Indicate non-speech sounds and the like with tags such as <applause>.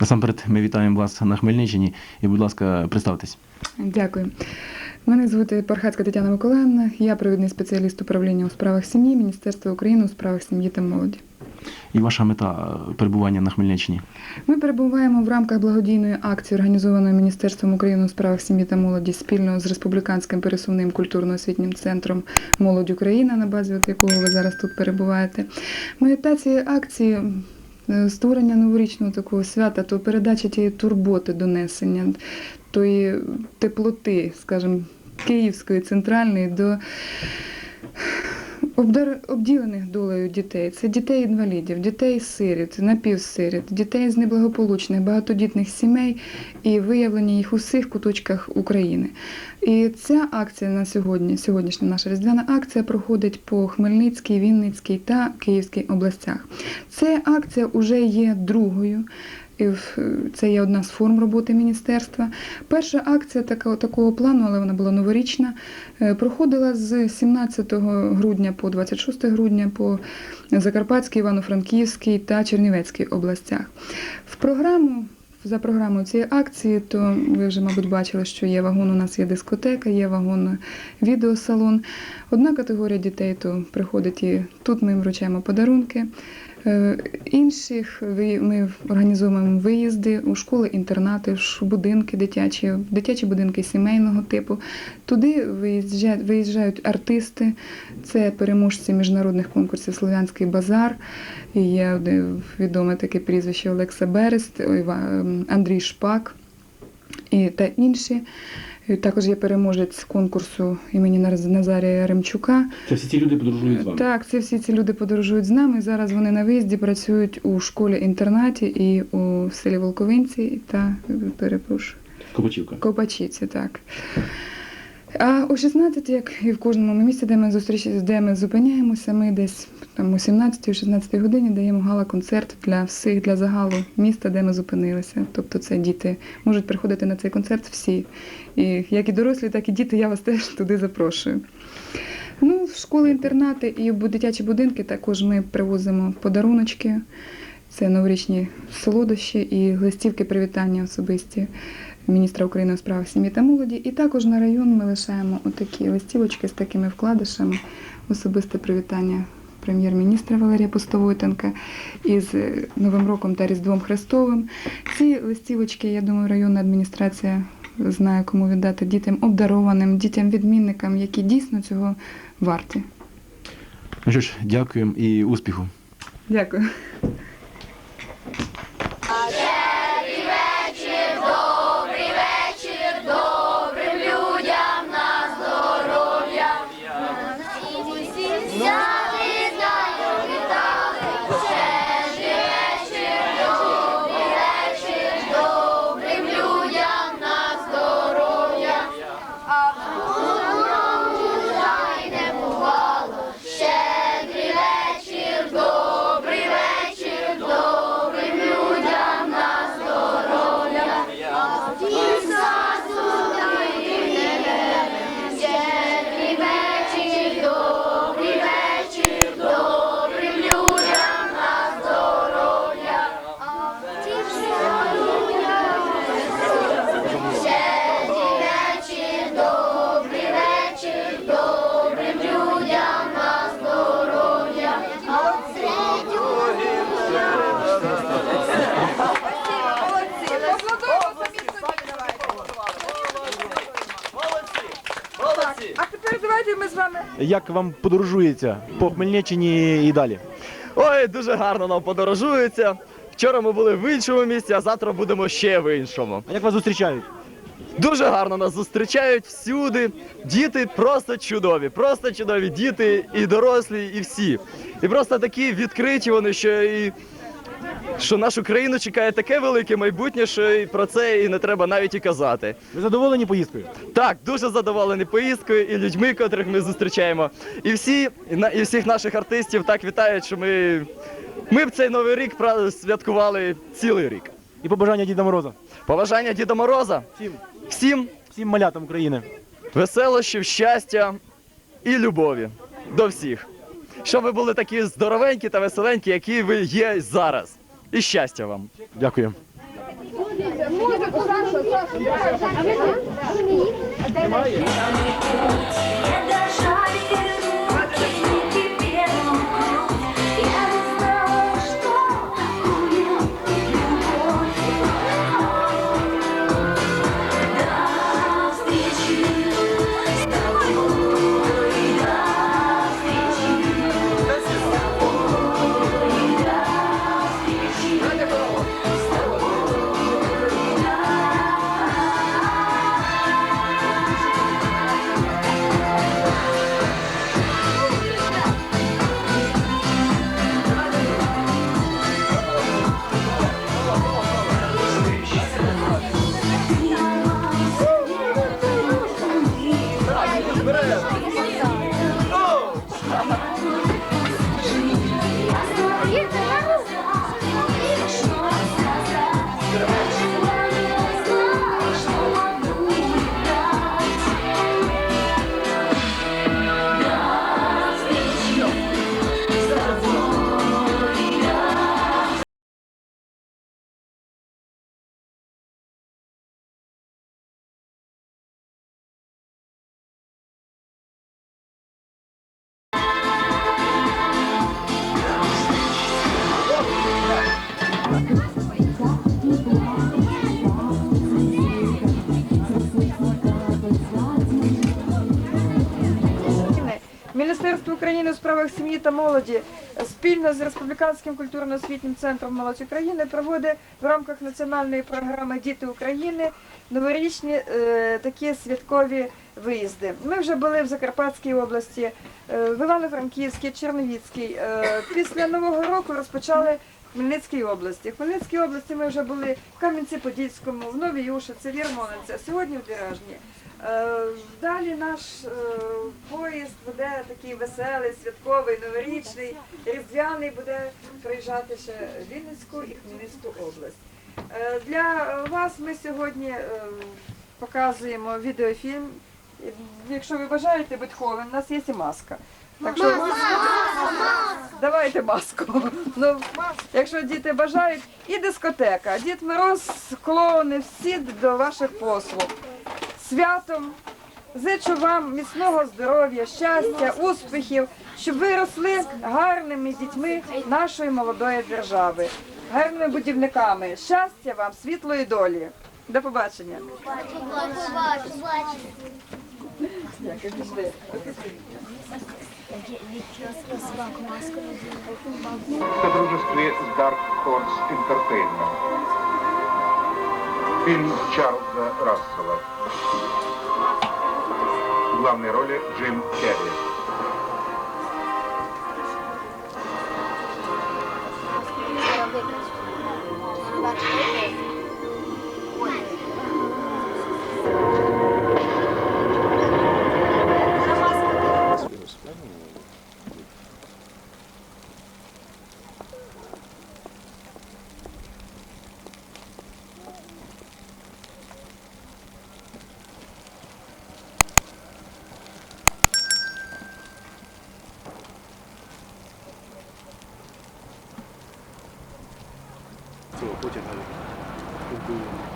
Насамперед, ми вітаємо вас на Хмельниччині і, будь ласка, представтесь. Дякую. Мене звати Пархацька Тетяна Миколаївна. Я провідний спеціаліст управління у справах сім'ї Міністерства України у справах сім'ї та молоді. І ваша мета е, перебування на Хмельниччині. Ми перебуваємо в рамках благодійної акції, організованої Міністерством України у справах сім'ї та молоді спільно з Республіканським пересувним культурно-освітнім центром Молодь Україна, на базі якого ви зараз тут перебуваєте. Мета цієї акції створення новорічного такого свята, то передача тієї турботи, донесення, тої теплоти, скажімо, київської, центральної до. Обділених долею дітей. Це дітей-інвалідів, дітей-сиріт, напівсиріт, дітей з неблагополучних, багатодітних сімей і виявлення їх у всіх куточках України. І ця акція на сьогодні, сьогоднішня наша різдвяна акція проходить по Хмельницькій, Вінницькій та Київській областях. Ця акція вже є другою. Це є одна з форм роботи міністерства. Перша акція така, такого плану, але вона була новорічна, е, проходила з 17 грудня по 26 грудня по Закарпатській, Івано-Франківській та Чернівецькій областях. В програму. За програмою цієї акції, то ви вже, мабуть, бачили, що є вагон, у нас є дискотека, є вагон відеосалон. Одна категорія дітей то приходить і тут ми вручаємо подарунки. Е, Інших ми організовуємо виїзди у школи, інтернати, будинки дитячі, дитячі будинки сімейного типу. Туди виїжджають, виїжджають артисти, це переможці міжнародних конкурсів Слов'янський базар. Є відоме таке прізвище Олекса Берест, ем, Андрій Шпак і та інші. Також є переможець конкурсу імені Назарія Ремчука. Це всі ці люди подорожують з вами? Так, це всі ці люди подорожують з нами. Зараз вони на виїзді працюють у школі-інтернаті і у селі Волковинці та перепрошую. Копачівка. Копачівці, так. А о 16, як і в кожному місці, де ми зустріч, де ми зупиняємося, ми десь там о 17-16 годині даємо гала-концерт для всіх, для загалу міста, де ми зупинилися. Тобто це діти можуть приходити на цей концерт всі. І як і дорослі, так і діти, я вас теж туди запрошую. Ну, в школи-інтернати і в дитячі будинки також ми привозимо подаруночки. Це новорічні солодощі і листівки привітання особисті міністра України у справах сім'ї та молоді. І також на район ми лишаємо отакі листівочки з такими вкладишами, особисте привітання прем'єр-міністра Валерія Постовойтенка із е, Новим роком та Різдвом Христовим. Ці листівочки, я думаю, районна адміністрація знає, кому віддати дітям обдарованим, дітям-відмінникам, які дійсно цього варті. Ну що ж, дякуємо і успіху. Дякую. А ми з вами. Як вам подорожується по Хмельниччині і далі? Ой, дуже гарно нам подорожується. Вчора ми були в іншому місці, а завтра будемо ще в іншому. А як вас зустрічають? Дуже гарно нас зустрічають всюди. Діти просто чудові, просто чудові діти і дорослі, і всі. І просто такі відкриті вони, що і що нашу країну чекає таке велике майбутнє, що і про це і не треба навіть і казати. Ви задоволені поїздкою? Так, дуже задоволений поїздкою і людьми, котрих ми зустрічаємо. І всі, і всіх наших артистів так вітають, що ми, ми б цей новий рік святкували цілий рік. І побажання Діда Мороза. Побажання Діда Мороза Всім, всім всім малятам України. веселощів, щастя і любові до всіх. Щоб ви були такі здоровенькі та веселенькі, які ви є зараз. І щастя вам. Дякую. Я I'm <laughs> Міністерство України у справах сім'ї та молоді спільно з Республіканським культурно-освітнім центром Молодь України проводить в рамках національної програми Діти України новорічні е, такі святкові виїзди. Ми вже були в Закарпатській області, е, в Івано-Франківській, Черновіцькій. Е, після Нового року розпочали в Хмельницькій області. В Хмельницькій області ми вже були в Кам'янці-Подільському, в Новій Ушиці, в Ярмолинці, а сьогодні в Діражні. Е, Далі наш е, поїзд буде такий веселий, святковий, новорічний, різдвяний, буде проїжджати ще Вінницьку і Хмельницьку область. Е, Для вас ми сьогодні показуємо відеофільм. Якщо ви бажаєте Бетховен, у нас є і маска. Так що давайте маску. Ну, якщо діти бажають, і дискотека. Дід Мороз, клоуни, всі до ваших послуг святом. Зичу вам міцного здоров'я, щастя, успіхів, щоб ви росли гарними дітьми нашої молодої держави, гарними будівниками. Щастя вам, світлої долі. До побачення. Дякую, пішли. в содружестве с Dark Horse Entertainment. Фильм Чарльза Рассела. В главной роли Джим Керри. 不简单的。东